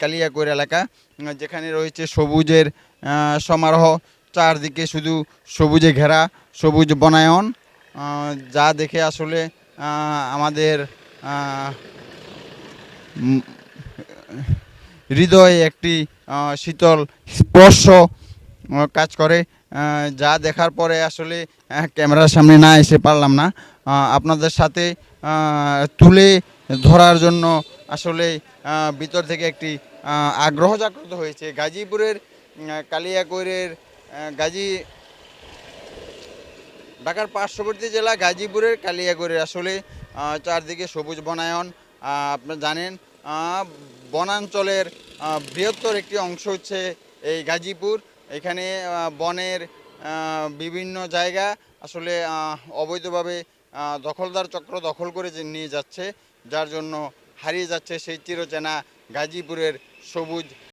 কালিয়াকৈর এলাকা যেখানে রয়েছে সবুজের সমারোহ। চারদিকে শুধু সবুজে ঘেরা, সবুজ বনায়ন যা দেখে আসলে আমাদের হৃদয়ে একটি শীতল স্পর্শ কাজ করে। যা দেখার পরে আসলে ক্যামেরার সামনে না এসে পারলাম না। আপনাদের সাথে তুলে ধরার জন্য আসলে ভিতর থেকে একটি আগ্রহ জাগ্রত হয়েছে। গাজীপুরের কালিয়াকৈরের গাজী, ঢাকার পার্শ্ববর্তী জেলা গাজীপুরের কালিয়াগড়ের আসলে চারদিকে সবুজ বনায়ন আপনারা জানেন বনাঞ্চলের বৃহত্তর একটি অংশ হচ্ছে এই গাজীপুর। এখানে বনের বিভিন্ন জায়গা আসলে অবৈধভাবে দখলদার চক্র দখল করে নিয়ে যাচ্ছে যার জন্য হারিয়ে যাচ্ছে সেই চিরচেনা গাজীপুরের সবুজ